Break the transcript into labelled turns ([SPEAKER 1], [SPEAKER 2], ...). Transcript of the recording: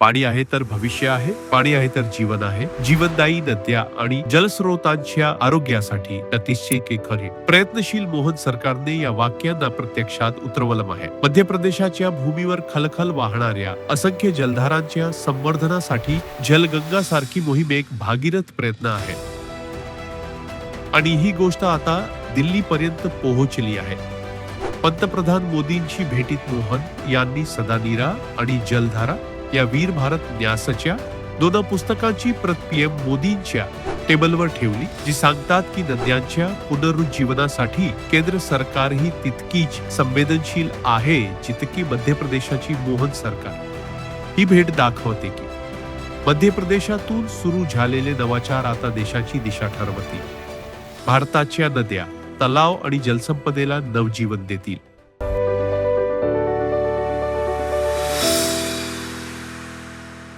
[SPEAKER 1] पाणी आहे तर भविष्य आहे पाणी आहे तर जीवन आहे. जीवनदायी नद्या आणि जलस्रोतांच्या आरोग्यासाठी अतिशय खरे. प्रयत्नशील मोहन सरकारने या वाक्यांना प्रत्यक्षात उतरवलं आहे. मध्य प्रदेशाच्या भूमीवर खलखल वाहणाऱ्या असंख्य जलधारांच्या संवर्धनासाठी जलगंगा सारखी मोहीम एक भागीरथ प्रयत्न आहे. आणि ही गोष्ट आता दिल्ली पर्यंत पोहोचली आहे. पंतप्रधान मोदींची भेटीत मोहन यांनी सदानीरा आणि जलधारा या वीर भारत न्यासच्या दोन पुस्तकांची प्रत पीएम मोदींच्या टेबलवर ठेवली जी सांगतात की नद्यांच्या पुनरुज्जीवनासाठी केंद्र सरकारही तितकीच संवेदनशील आहे जितकी मध्य प्रदेशाची मोहन सरकार. ही भेट दाखवते की मध्य प्रदेशातून सुरू झालेले नवाचार आता देशाची दिशा ठरवतील. भारताच्या नद्या तलाव आणि जलसंपदेला नवजीवन देतील.